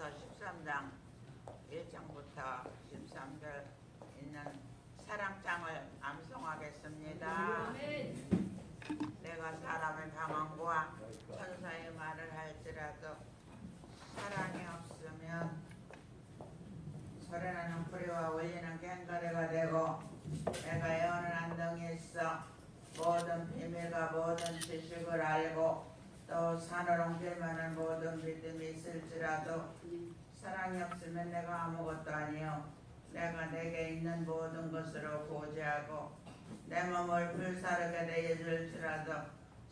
전서 13장 1장부터 13절 있는 사랑장을 암송하겠습니다. 내가 사람의 방언과 천사의 말을 할지라도 사랑이 없으면 소리나는 뿌리와 울리는 갱가리가 되고 내가 애원을 안덩이 있어 모든 비밀과 모든 지식을 알고 또 산으로 길만한 모든 믿음이 있을지라도 사랑이 없으면 내가 아무것도 아니요. 내가 내게 있는 모든 것으로 고지하고 내 몸을 불사르게 되어 줄지라도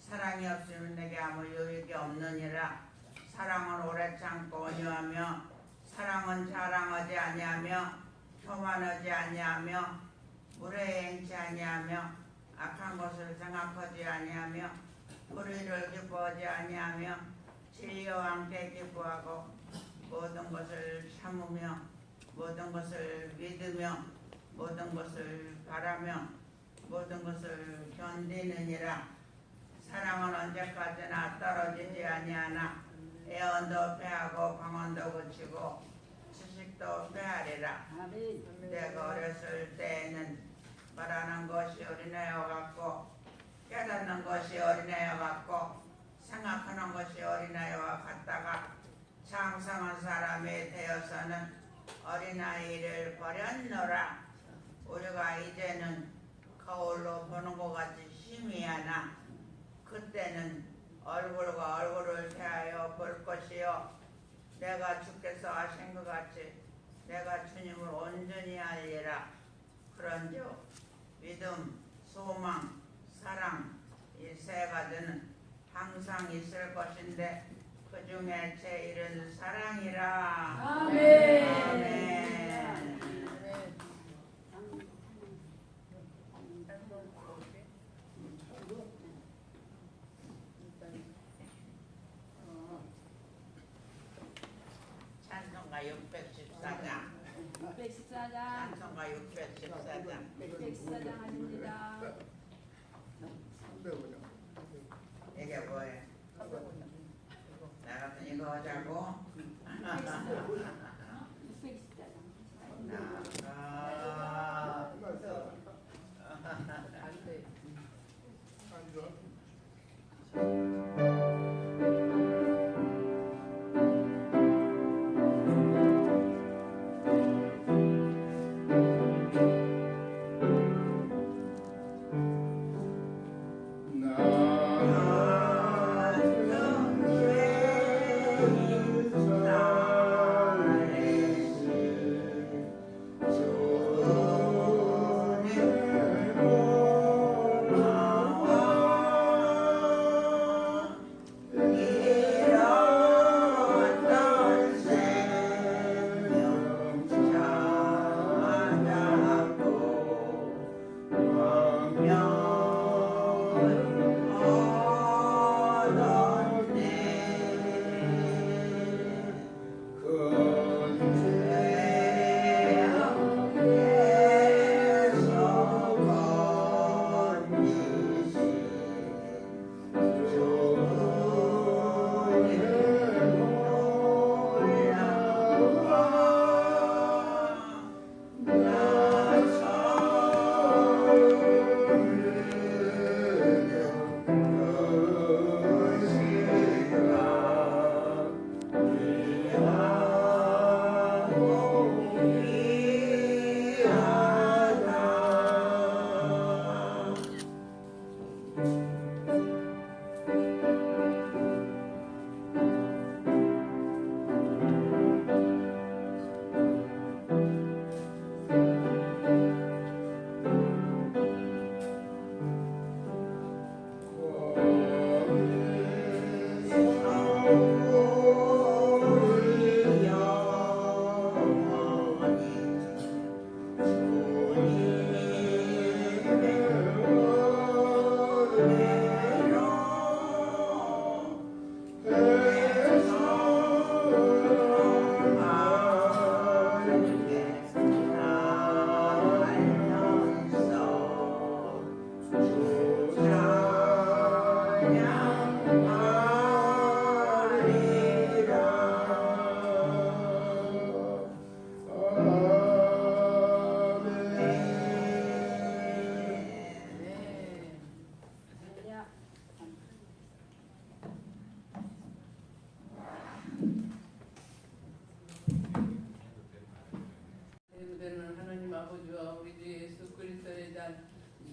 사랑이 없으면 내게 아무 유익이 없느니라. 사랑은 오래 참고 온유하며 사랑은 자랑하지 아니하며 교만하지 아니하며 물에 행치 아니하며 악한 것을 생각하지 아니하며 불의를 기뻐하지 아니하며 진리와 함께 기뻐하고 모든 것을 참으며 모든 것을 믿으며 모든 것을 바라며 모든 것을 견디느니라. 사랑은 언제까지나 떨어지지 아니하나 애언도 패하고 방언도 고치고 지식도 패하리라. 내가 어렸을 때에는 말하는 것이 어린애와 같고 깨닫는 것이 어린애와 같고 생각하는 것이 어린아이와 같다가 장성한 사람이 되어서는 어린아이를 버렸노라. 우리가 이제는 거울로 보는 것 같이 희미하나 그때는 얼굴과 얼굴을 대하여 볼 것이요. 내가 주께서 하신 것 같이 내가 주님을 온전히 알리라. 그런즉 믿음, 소망, 사랑 이 세 가지는 항상 있을 것인데 그 중에 제일은 사랑이라. 아멘. 아멘. 찬송가 614장. 114장, 찬송가 614장. 114장 하십니다. 이게 뭐예요? 나 같은 이거 하자고?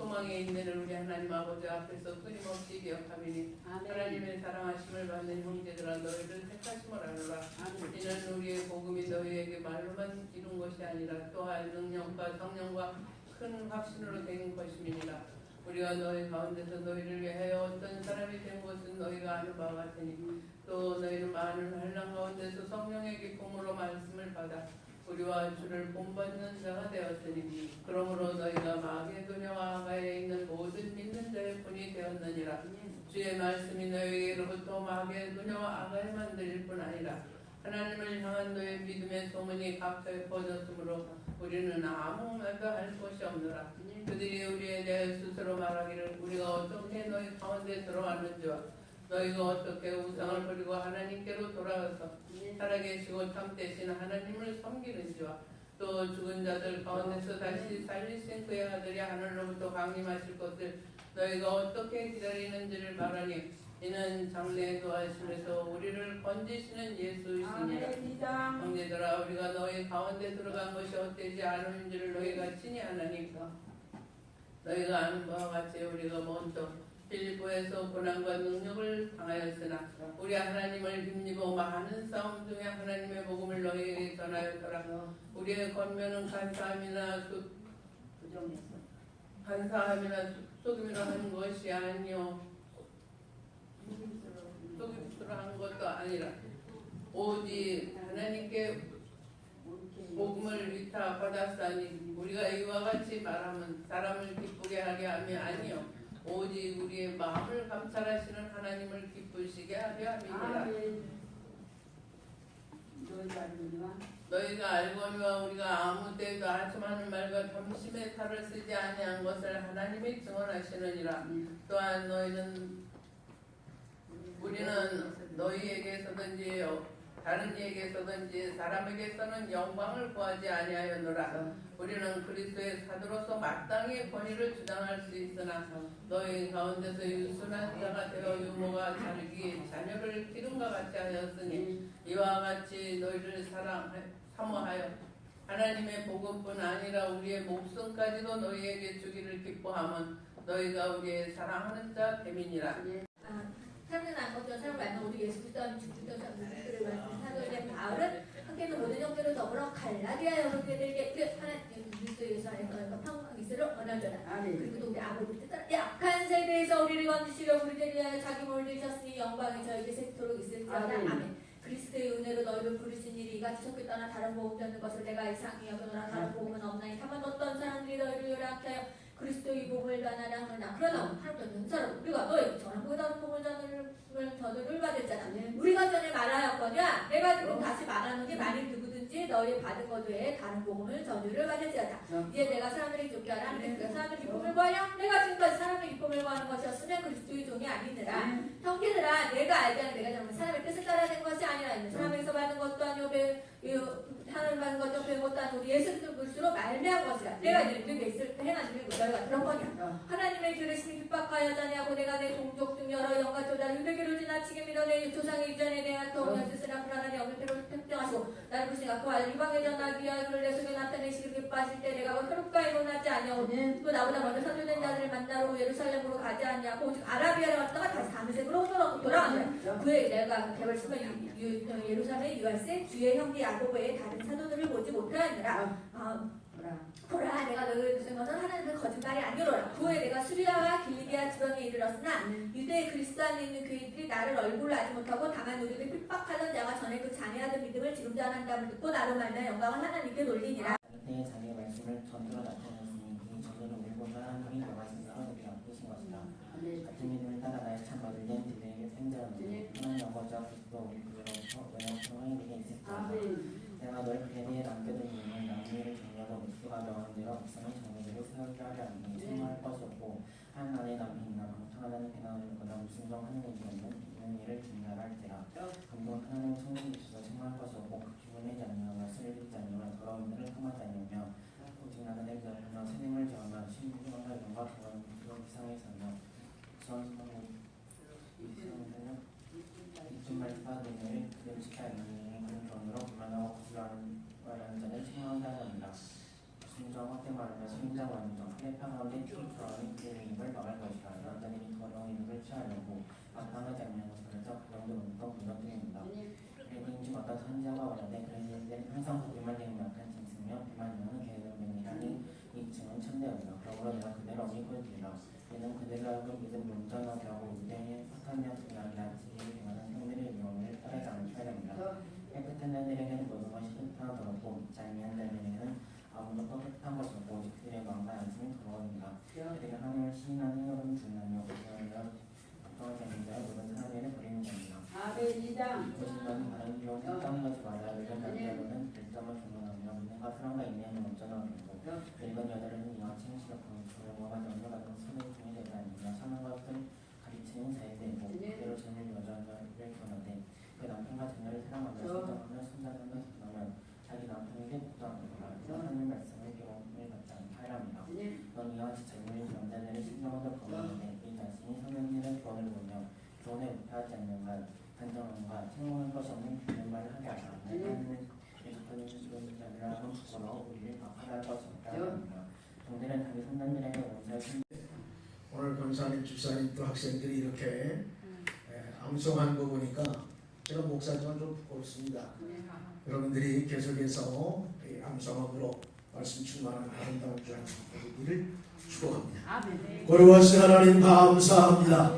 영광에 있는 우리 하나님 아버지 앞에서 끊임없이 기억하미니 아멘. 하나님의 사랑하심을 받는 형제들아 너희를 택하심을 아멘. 이는 우리의 복음이 너희에게 말로만 이룬 것이 아니라 또한 능력과 성령과 큰 확신으로 된 것임이니라 우리가 너희 가운데서 너희를 위하여 어떤 사람이 된 것은 너희가 아는 바와 같으니 또 너희는 많은 환란 가운데서 성령의 기쁨으로 말씀을 받아 우리와 주를 본받는 자가 되었으니 그러므로 너희가 마게도냐와 아가에 있는 모든 믿는 자의 분이 되었느니라. 주의 말씀이 너희에게로부터 마게도냐와 아가에 만 들릴 뿐 아니라 하나님을 향한 너의 믿음의 소문이 각처에 퍼졌으므로 우리는 아무 말도 할 것이 없노라. 그들이 우리에 대해 스스로 말하기를 우리가 어떻게 너희 가운데 들어왔는지와 너희가 어떻게 우상을 버리고 하나님께로 돌아가서 살아계시고 참 대신 하나님을 섬기는지와 또 죽은 자들 가운데서 다시 살리신 그의 아들이 하늘로부터 강림하실 것을 너희가 어떻게 기다리는지를 말하니 이는 장래에 도하심에서 우리를 건지시는 예수이시니라. 형제들아 우리가 너희 가운데 들어간 것이 어때지 않은지를 너희가 친히 아나니까 너희가 아는 바와 같이 우리가 먼저 필리포에서 고난과 능력을 당하였으나 우리 하나님을 힘입어 많은 싸움 중에 하나님의 복음을 너희에게 전하였더라 우리의 권면은 수, 부정했어. 간사함이나 속임으로 한 것이 아니요. 속임으로 한 것도 아니라 오직 하나님께 복음을 위타 받았사니 우리가 이와 같이 말하면 사람을 기쁘게 하게 하며 아니요 오직 우리의 마음을 감찰하시는 하나님을 기쁘시게 하려 함이니라 아멘. 너희가 알거니와? 너희가 알거니와 우리가 아무 때에도 아첨하는 말과 점심의 탈을 쓰지 아니한 것을 하나님이 증언하시느니라. 또한 너희는 우리는 너희에게서든지 다른 이에게서든지 사람에게서는 영광을 구하지 아니하였노라. 우리는 그리스도의 사도로서 마땅히 권위를 주장할 수 있으나 너희 가운데서 유순한 자가 되어 유모가 자르기 자녀를 기름과 같이 하였으니 이와 같이 너희를 사랑 사모하여 하나님의 복음뿐 아니라 우리의 목숨까지도 너희에게 주기를 기뻐함은 너희가 우리의 사랑하는 자 됨이니라 사는 안것도 사람 말면 우리 예수 그리스도 하는 죽기도 사람들을 말하는 사도된 바울은 함께는 모든 형제를 더불어 갈라디아 여러분들에게 그 하나님 그리스도에서 하여금 평강 있으를 원하더라. 그리고 또 우리 아버지 뜻대로 약한 세대에서 우리를 건지시려 우리를 위하여 자기 몸을 들으셨으니 영광이 저에게 세토록 있을지어다. 아멘. 아멘. 그리스도의 은혜로 너희를 부르신 일이 이같이 떠나 다른 복음 듣는 것을 내가 이상히 여겨노라 다른 복음은 없나니 다만 어떤 사람들이 너희를 요란케 하여 그리스도의 복음을 전하라 하느냐 그러나 하나도 없는 사람 우리가 너희 전한 복음보다 복음을 전을 전을 받았잖아 우리가 전에 말하였거냐 내가 지금 다시 말하노니 만일 누구 든지 너희 받은 것 외에 다른 복음을 전율을 받을지어다. 이제 내가 사람들이 좋게 하라. 하는데 사람의 기쁨을 구하냐 내가 지금까지 사람의 기쁨을 구하는 것이었으면 그리스도의 종이 아니니라. 형제들아 내가 알자는 내가 정말 사람의 뜻을 따라낸 것이 아니라 있는 사람에서 받은 것도 아니오 배 하나님 받은 것도 배운 것도 아니오 우리 예수 그리스도로 말미암은 것이라. 내가 이제 우리에게 있을 때 행하는 게 너희가 그런 거냐? 하나님의 들으심이 핍박하여 자냐고 내가 내 동족 중 여러 영과 조다 유대교를 지나치게 믿어 내 조상의 이전에 대한 도움을 쓰 나를 부시가 그와 이방에 전하기 위하여 그를 내 속에 나타내시길 기뻐하실 때 내가 뭐 혈육과 일어나지 아니하고 또 나보다 먼저 선교된 자들을 만나러 예루살렘으로 가지 않냐고. 오직 아라비아를 갔다가 다시 다메섹으로 돌아왔냐 그에 내가 개발시가 예루살렘에 유할세 주의 형제 야고보의 다른 사도들을 보지 못하였느라 아, 보라 내가 너희를 부른 것은 하나님의 거짓말이 아니로라. 그에 내가 수리아와 길리기아 지방에 이르렀으나 유대 그리스도 안에 있는 교인들이 나를 얼굴로 알지 못하고 다만 우리를 핍박하던 자가 전에 그 자네하던 믿음을 지금도 안 한다고 듣고 나로 말하여 영광을 하나님께 돌리니라. 그때에 자기의 말씀을 전도로 나타내었으니 이 전도를 울고자 하나님이 명하신 사람들이 앞두신 것이다. 같은 믿음을 따라 나의 참 얻을 된 그들에게 생자하니 하나님 아버지와 그리스도 우리 그들로부터 영원 평안이 내게 있을지어다. 내가 너희 그대에 남겨둔 이유는 남미를 정리하고 목수가 명한 대로 백성의 정리대로 세우게 하려 하니 참말할 것이 없고 한 안에 남hin나 방탕하다는 배나는 거나 무순정하는 의견은 이런 일을 증명할지라 감동 하나님 성령 주셔서 참말할 것이 없고 그 기분내지 아니하며 술을 듣지 아니하며 더러운 일을 행하지 아니하며 오직 나는 내 자녀 생명을 정하며 신중하며 영과 경험 그런 이상에 서며 수원수원의 이상에서는 이쯤 말씀하는 일을 그대로 지켜야 경우로 불만하고 거슬러하는 말하는 자는 책망한다 합니다. 순정 확대 말하며 소인자 완전 해파 가운데 티 드러니 그의 입을 막을 것이라 자들이 더러운 이름을 취하려고 악당하지 않는 것을 문도 무너뜨립니다. 그인지 어떤 선지자가 원하되 그들은 항상 거기만 되는 약한 짐승이며 그만 여는 계획을 맹이라니 이 증은 참되었다. 그러므로 내가 그대를 어미 꼴지라 얘는 그들을 하고 믿음 문전하게 하고 유대인의 사탄이나 두려움이나 지리를 행하는 행위를 이용을 따르지 않게 됩니다. 깨끗한 자들에게는 모든 것이 깨끗하더라도 잘미한 자들에게는 아무것도 깨끗한 것이 없고 오직 그들의 마음과 양심이 더러워입니다. 그들이 하나님을 시인하는 행위는 중요하며 그들은 되는 자의 모든 사람에게 버리는 겁니다. 아멘 2장 이것은 다른 비용 생각하는 것이 말하여 이런 자들로는 결점을 조명하며 믿음과 사랑과 인내는 온전한 것이고 늙은 여자들은 이와 칭시하고 조용과 정을 받은 손을 통해 않으며 사는 것을 가르치는 사이되고 그대로 자녀를 여자를 교환하되 그 남편과 자녀를 사랑하며 신정하며 손자하며 전하며 자기 남편에게 복종하노라 하나님 말씀을 경험을 받지 않게 하랍니다 넌 이와 같이 자기를 남자들을 신정하도록 권하는데 이 자신이 성령님의 구원을 보며 구원에 못하지 않는가 단정함과 책망할 것이 없는 그런 말을 하게 하라 하나님은 예수께는 죽은 자들을 하고 부끄러워 우리를 박하할 것이 없다 합니다. 종들은 자기 선단들에게 원수를 오늘 권사님, 집사님 또 학생들이 이렇게 에, 암송한 거 보니까 제가 목사지만 좀 부끄럽습니다. 여러분들이 계속해서 이 암송함으로 말씀 충만한 아름다운 주한 되기를 축복합니다. 거룩하신 하나님 감사합니다.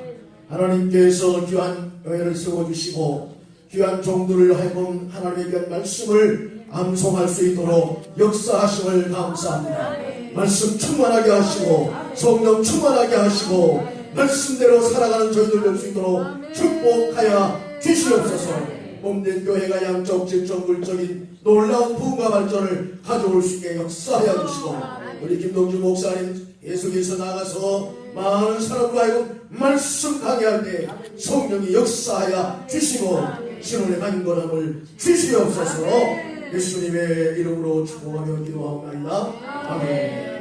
하나님께서 귀한 여행을 세워주시고 귀한 종들을 하여금 하나님의 귀한 말씀을 암송할 수 있도록 역사하심을 감사합니다. 말씀 충만하게 하시고 성령 충만하게 하시고 말씀대로 살아가는 저희들 될 수 있도록 축복하여 주시옵소서. 몸된 교회가 양적, 질적, 물적인 놀라운 부흥과 발전을 가져올 수 있게 역사하여 주시고 우리 김동주 목사님 예수께서 나가서 많은 사람과 하여금 말씀 강의할 때 성령이 역사하여 주시고 신혼의 강건함을 주시옵소서 예수님의 이름으로 축복하며 기도하옵나이다 아멘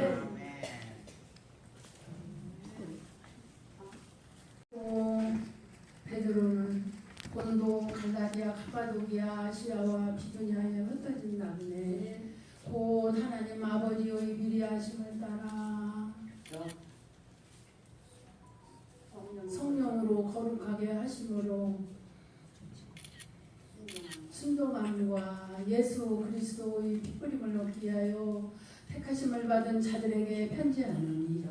또 베드로는 본도 갈라디아 카파도기아 아시아와 비두냐에 흩어진 남매 곧 하나님 아버지의 미리 하심을 따라 성령으로 거룩하게 하심으로 순종함과 예수 그리스도의 핏부림을 얻기 위하여 택하심을 받은 자들에게 편지하느니라.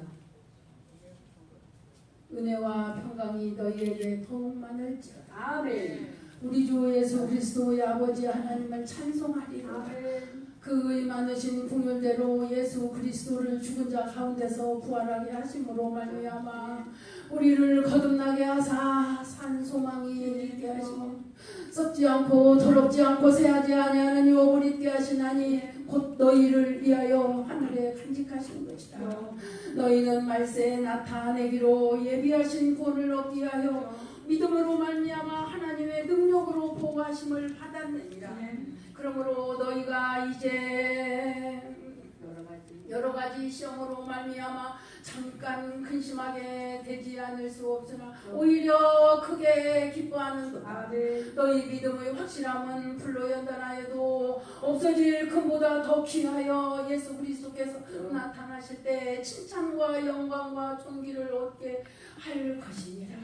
은혜와 평강이 너희에게 더욱 많을지어다. 아멘 우리 주 예수 그리스도의 아버지 하나님을 찬송하리로다 그의 많으신 궁율대로 예수 그리스도를 죽은 자 가운데서 부활하게 하심으로 말미암아 우리를 거듭나게 하사 산 소망이 있게 하시고 썩지 않고 더럽지 않고 새하지 아니하는 유업을 있게 하시나니 곧 너희를 위하여 하늘에 간직하신 것이다. 너희는 말세에 나타내기로 예비하신 구원을 얻기 위하여 믿음으로 말미암아 하나 님의 능력으로 보호하심을 받았느니라. 그러므로 너희가 이제 여러 가지 시험으로 말미암아 잠깐 근심하게 되지 않을 수 없으나 오히려 크게 기뻐하는 도다 아멘 너희 믿음의 확실함은 불로 연단하여도 없어질 금보다 더 귀하여 예수 그리스도께서 나타나실 때 칭찬과 영광과 존귀를 얻게 할 것이니라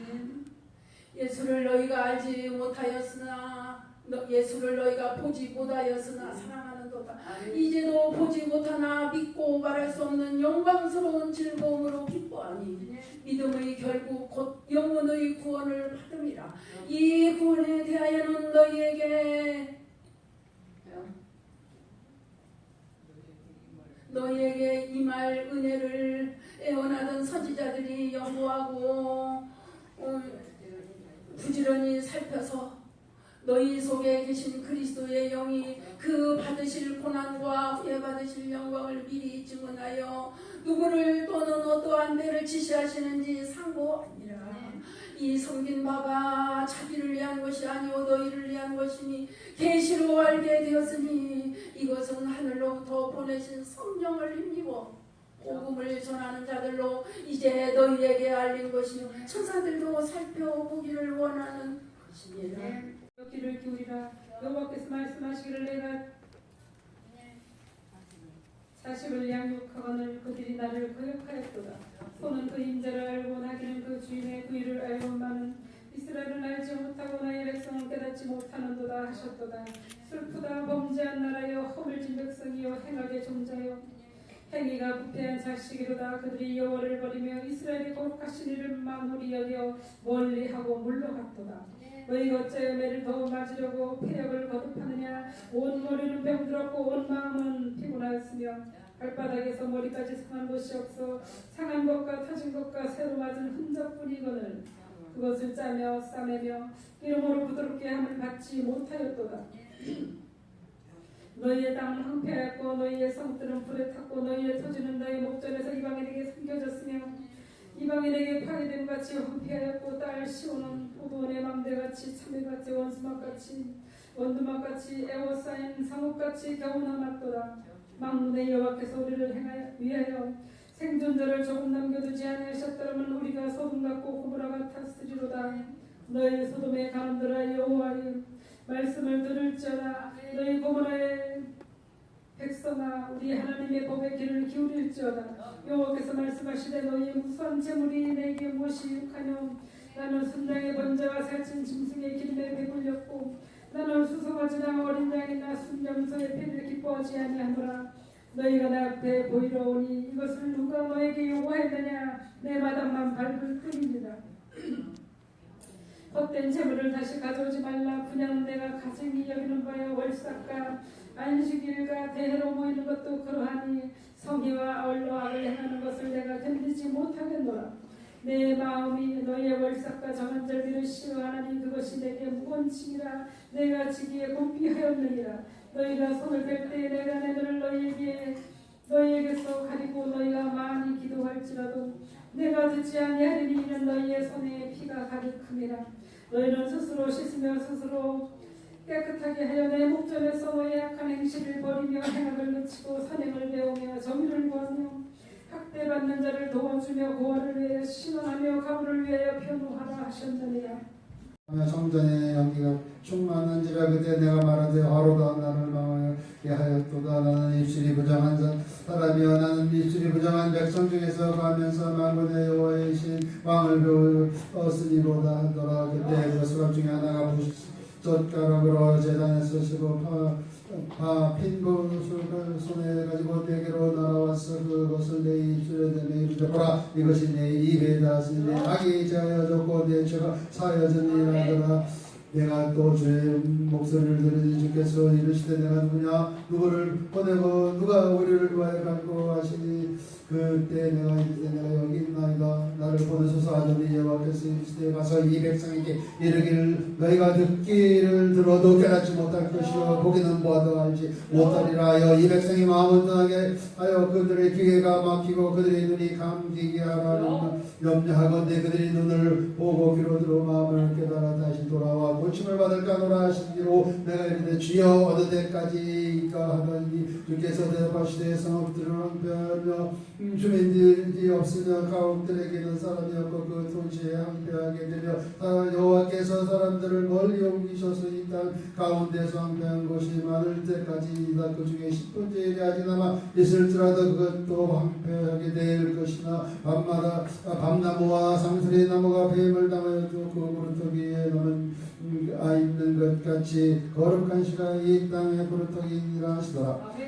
예수를 너희가 알지 못하였으나 너- 예수를 너희가 보지 못하였으나 사랑하는 도다. 아멘. 이제도 보지 못하나 믿고 말할 수 없는 영광스러운 즐거움으로 기뻐하니 믿음의 결국 곧 영혼의 구원을 받음이라. 이 구원에 대하여는 너희에게 너희에게 이말 은혜를 애원하던 선지자들이 연구하고 음, 부지런히 살펴서 너희 속에 계신 그리스도의 영이 그 받으실 고난과 후에 받으실 영광을 미리 증언하여 누구를 또는 어떠한 데를 지시하시는지 상고하니라 이 섬긴 바가 자기를 위한 것이 아니오 너희를 위한 것이니 계시로 알게 되었으니 이것은 하늘로부터 보내신 성령을 힘입어 복음을 전하는 자들로 이제 너희에게 알린 것이요 천사들도 살펴보기를 원하는 것이니라 귀를 기울이라 여호와께서 말씀하시기를 내가 자식을 양육하거늘 그들이 나를 거역하였도다. 손은 그 임자를 알고 나귀는 그 주인의 그 일을 알고만은 이스라엘은 알지 못하고 나의 백성은 깨닫지 못하는도다 하셨도다. 슬프다 범죄한 나라여 허물진 백성이여 행악의 종자여 행위가 부패한 자식이로다 그들이 여호와를 버리며 이스라엘의 거룩하신 이를 만홀히 여겨 멀리하고 물러갔도다. 너희가 어째 매를 더 맞으려고 폐역을 거듭하느냐 온 머리는 병들었고 온 마음은 피곤하였으며 발바닥에서 머리까지 상한 곳이 없어 상한 것과 터진 것과 새로 맞은 흔적뿐이거늘 그것을 짜며 싸매며 기름으로 부드럽게 함을 받지 못하였도다. 너희의 땅은 황폐하였고 너희의 성들은 불에 탔고 너희의 토지는 너희 목전에서 이방인에게 숨겨졌으며 이방인에게 파괴된 같이 황폐하였고 딸 시온은 포도원의 맘대같이 참외같이 원수막같이 원두막같이 애워싸인 상옥같이 겨우 남았도다. 망문의 여호와께서 우리를 위하여 생존자를 조금 남겨두지 아니하셨더라면 우리가 소금 같고 고무라 같았으리로다. 너희 소돔의 가람들아 여호와의 말씀을 들을지어다 너희 고모라의 백성아 우리 하나님의 법의 길을 기울일지어다 여호와께서 말씀하시되 너희 무수한 재물이 내게 무엇이 육하뇨 나는 순장의 번제와 살찐 짐승의 기름에 배불렸고 나는 수송아지나 어린 양이나 순염소의 피를 기뻐하지 아니하노라. 너희가 내 앞에 보이러 오니 이것을 누가 너에게 요구했느냐? 내 마당만 밟을 뿐입니다 헛된 재물을 다시 가져오지 말라. 분양은 내가 가증히 여기는 바여 월삭과 안식일과 대회로 모이는 것도 그러하니 성의와 아울러 악을 행하는 것을 내가 견디지 못하겠노라. 내 마음이 너희의 월삭과 정한절기를 싫어하나니 그것이 내게 무거운 짐이라 내가 지기에 곤비하였느니라. 너희가 손을 뺄 때에 내가 내 눈을 너희에게 너희에게서 가리고 너희가 많이 기도할지라도 내가 듣지 아니하리니 이는 너희의 손에 피가 가득함이라 너희는 스스로 씻으며 스스로 깨끗하게 하여 내 목전에서 너희 악한 행실을 버리며 행악을 늦추고 선행을 배우며 정의를 구하며 학대받는 자를 도와주며 고아를 위하여 신원하며 가부를 위하여 변호하라 하셨느니라. 성전의 연기가 충만한지라 그때 내가 말하되 화로다 나를 망하게 하였도다 나는 입술이 부정한 자- 사람이여 나는 입술이 부정한 백성 중에서 가면서 만군의 여호와의 신 왕을 배웠으니로다 하더라. 그때 그 수갑 중에 하나가 붓젓가락으로 재단에서 씹어 파핀 것을 손에 가지고 내게로 날아왔어 그것을 내 입술에 대며 이르되 보라 이것이 내 입에 닿았으니 내 악이 자여졌고 내 죄가 사여졌니라 하더라 내가 또 주의 목소리를 들으니 주께서 이르시되 내가 누구냐? 누구를 보내고 누가 우리를 위하여 갈고 하시니? 그때 내가 이르되 내가 여기 있나이다. 나를 보내소서 하더니 여호와께서 이르시되 가서 이 백성에게 이르기를 너희가 듣기를 들어도 깨닫지 못할 것이요. 보기는 보아도 알지 못하리라 하여 이 백성이 마음을 떠나게 하여 그들의 귀가 막히고 그들의 눈이 감기게 하라 염려하건대 그들이 눈을 보고 귀로 들어 마음을 깨달아 고침을 받을까 노라 하시기로 내가 이르되 주여 어느 때까지가 하더니 주께서 대답하시되 성읍들은 한편며 주민들이 없으며 가옥들에게는 사람이 없고 그 도시에 항폐하게 되며 아, 여호와께서 사람들을 멀리 옮기셔서 이 땅 가운데서 항폐한 곳이 많을 때까지이다 그 중에 10분째 일이 아직 남아 있을지라도 그것도 황폐하게 될 것이나 밤마다 아, 밤나무와 상수리 나무가 뱀을 당하여 그 그루터 위에 너는 아 있는 것 같이 거룩한 시가 이 땅의 그루터기니라 하시더라